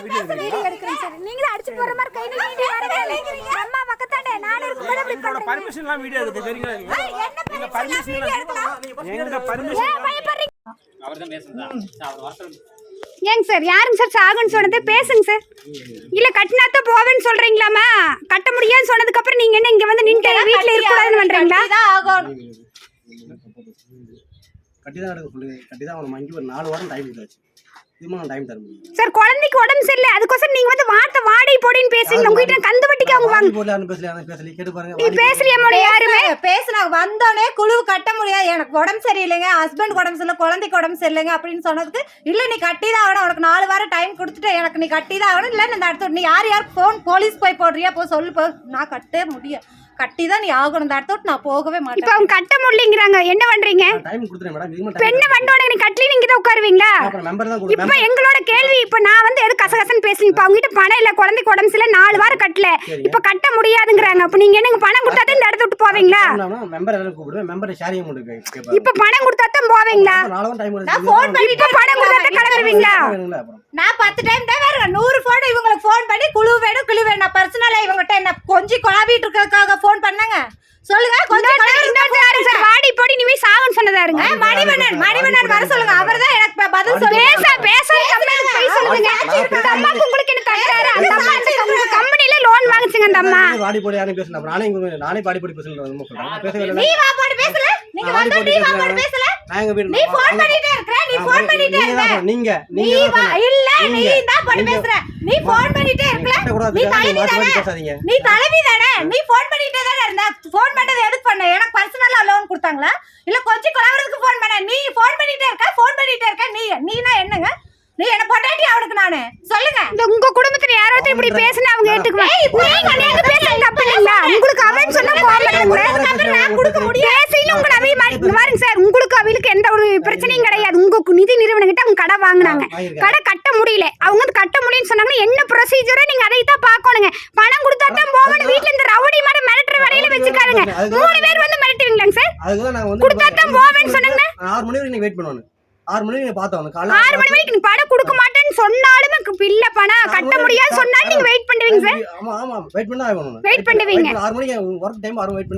Video video எடுக்கிறேன் sir. நீங்க தான் அடிச்சு போற மாதிரி கை நீட்டி வரவே இல்லைங்கிறீங்க அம்மா பக்கத்தாண்டே நான் இருக்கும்போது அப்படி எங்களோட பண்றீங்க. பர்மிஷன்லாம் வீடியோ எடுத்து தெரியுங்களா நீங்க? பர்மிஷன் எங்க பர்மிஷன் அவர் ஏங்க சார் யாருங்க சார்? சாகுன்னு சொன்னது பேசுங்க சார். இல்ல கட்டினாத்தான் போவேன்னு சொல்றீங்களாமா கட்ட முடியாதுன்னு சொன்னதுக்கு அப்புறம் நீங்க என்ன இங்க வந்து நின்று வீட்ல இருக்க கூடாதுன்னு பண்றீங்களா? கட்டி தான் எடுக்க சொல்லுங்க கட்டி தான் அவனை மங்கி ஒரு நாலு வாரம் டைம் கொடுத்தாச்சு இதுமா டைம் தர முடியும் சார் குழந்தைக்கு உடம்பு சரியில்லை. அதுக்கோசரம் நீங்க வந்து வார்த்தை வாடி போடின்னு பேசுறீங்க. உங்ககிட்ட நான் கந்து வட்டிக்கு அவங்க வாங்க போடல யாரும் பேசல யாரும் பேசல. கேட்டு பாருங்க நீ பேசலையா மோடி யாருமே? பேசுனாங்க வந்தோடனே குழு கட்ட முடியாது. எனக்கு உடம்பு சரியில்லைங்க ஹஸ்பண்ட் உடம்பு சரியில்லை குழந்தைக்கு உடம்பு சரியில்லைங்க அப்படின்னு சொன்னதுக்கு இல்ல நீ கட்டி தான் ஆகணும். உனக்கு நாலு வாரம் டைம் கொடுத்துட்டு எனக்கு நீ கட்டி தான் ஆகணும். இல்ல இந்த இடத்துல நீ யார் யாருக்கு ஃபோன் போலீஸ் போய் போடுறியா? போ சொல்லு போ. நான் கட்டே முடியும் கட்டி தான் நீ ஆகணும் இந்த இடத்த விட்டு நான் போகவே இப்ப மாட்டேன் அவங்க கட்ட முடியலங்கிறாங்க என்ன பண்றீங்க டைம் கொடுத்துறேன் மேடம் பெண்ணை வந்தோட நீ கட்லி நீங்க தான் உட்காருவீங்களா அப்புறம் மெம்பர் தான் இப்ப எங்களோட கேள்வி இப்ப நான் வந்து எது கசகசன்னு பேசுறீங்க இப்ப அவங்க கிட்ட பணம் இல்ல குழந்தைக்கு உடம்பு சரியில்லை நாலு வாரம் கட்டல இப்ப கட்ட முடியாதுங்கிறாங்க அப்ப நீங்க என்னங்க பணம் கொடுத்தா தான் இந்த இடத்த விட்டு போவீங்களா மெம்பர் எல்லாரும் கூப்பிடுவேன் மெம்பர் ஷேரிங் கேட்பாங்க இப்ப பணம் கொடுத்தா தான் போவீங்களா நான் ஃபோன் பண்ணிட்டு இப்ப பணம் கொடுத்தா தான் அப்புறம் நான் பத்து டைம் தான் வேற நூறு போன் இவங்களுக்கு ஃபோன் பண்ணி குழு வேணும் குழு வேணும் நான் பர்சனலா இவங்ககிட்ட என்ன கொஞ்சம் குழாவிட்டு இருக்கிறதுக்காக ஃபோன் பண்ணாங்க. சொல்லுங்க கொஞ்சம் வாடி போடி நீ போய் சாகுன்னு சொன்னதாருங்க மணிவண்ணன் மணிவண்ணன் வர சொல்லுங்க அவர் தான் எனக்கு பதில் சொல்லுங்க பேச பேச போய் சொல்லுங்க. அந்த அம்மாக்கு உங்களுக்கு என்ன தகராறு? அந்த அம்மா உங்க கம்பெனில லோன் வாங்குச்சுங்க அந்த அம்மா. வாடி போடி யாரும் பேசல. நானே இங்க நானே பாடி போடி பேசல நீ வா போடு பேசல. நீங்க வந்தா வாடி நீ வா போடி பேசல. நான் எங்க வீடு நீ ஃபோன் பண்ணிட்டே இருக்கற நீ ஃபோன் பண்ணிட்டே இருக்க. நீங்க நீ நீங்க இல்ல நீ தான் போடு நீங்க- பேசுற. நீ ஃபோன் பண்ணிட்டே நீ தலைவி தானே? நீ தலைவி தானே? நீ ஃபோன் பண்ணிட்டே தானே இருந்த? ஃபோன் பண்ணது எதுக்கு பண்ண? எனக்கு பர்சனலா லோன் கொடுத்தாங்களா? இல்ல கொஞ்சம் கொலாவறதுக்கு ஃபோன் பண்ண. நீ ஃபோன் பண்ணிட்டே இருக்க ஃபோன் பண்ணிட்டே இருக்க. நீ நீனா என்னங்க? நீ என்ன பொண்டாட்டி அவனுக்கு நானு? சொல்லுங்க. இந்த உங்க குடும்பத்துல யாராவது இப்படி பேசினா அவங்க ஏத்துக்குவாங்க நீங்க நீங்க பேசுறது தப்பு உங்களுக்கு அவன் சொன்னா கோபப்படுங்க பேசில உங்க நவி பாருங்க சார் உங்களுக்கு அவளுக்கு எந்த ஒரு பிரச்சனையும் கிடையாது. நிதி நிறுவனம் கிட்ட அவங்க கடை வாங்குனாங்க. கடை கட்ட முடியல. அவங்க வந்து கட்ட முடியும்னு சொன்னாங்கன்னா என்ன ப்ரொசீஜரோ நீங்க அதை தான் பார்க்கணுங்க. பணம் கொடுத்தா தான் போகணும் வீட்ல இந்த ரவுடி மாதிரி மிரட்டுற வரையில வச்சுக்காதுங்க. மூணு பேர் வந்து மிரட்டுவீங்களாங்க சார்? கொடுத்தா தான் போவேன்னு சொன்னாங்க. ஆறு மணி வரைக்கும் வெயிட் பண்ணுவானு ஆறு மணி பார்த்தோம். காலைல ஆறு மணி வரைக்கும் பணம் கொடுக்க மாட்டேன்னு சொன்னாலுமே பில்ல பணம் கட்ட முடியாது சொன்னாலும் நீங்க வெயிட் பண்ணுவீங்க சார். ஆமா ஆமா வெயிட் பண்ணா ஆகணும். Wait பண்ணுவீங்க. ஆறு மணிக்கு ஒர்க் டைம் ஆறு வெயிட் பண்ணி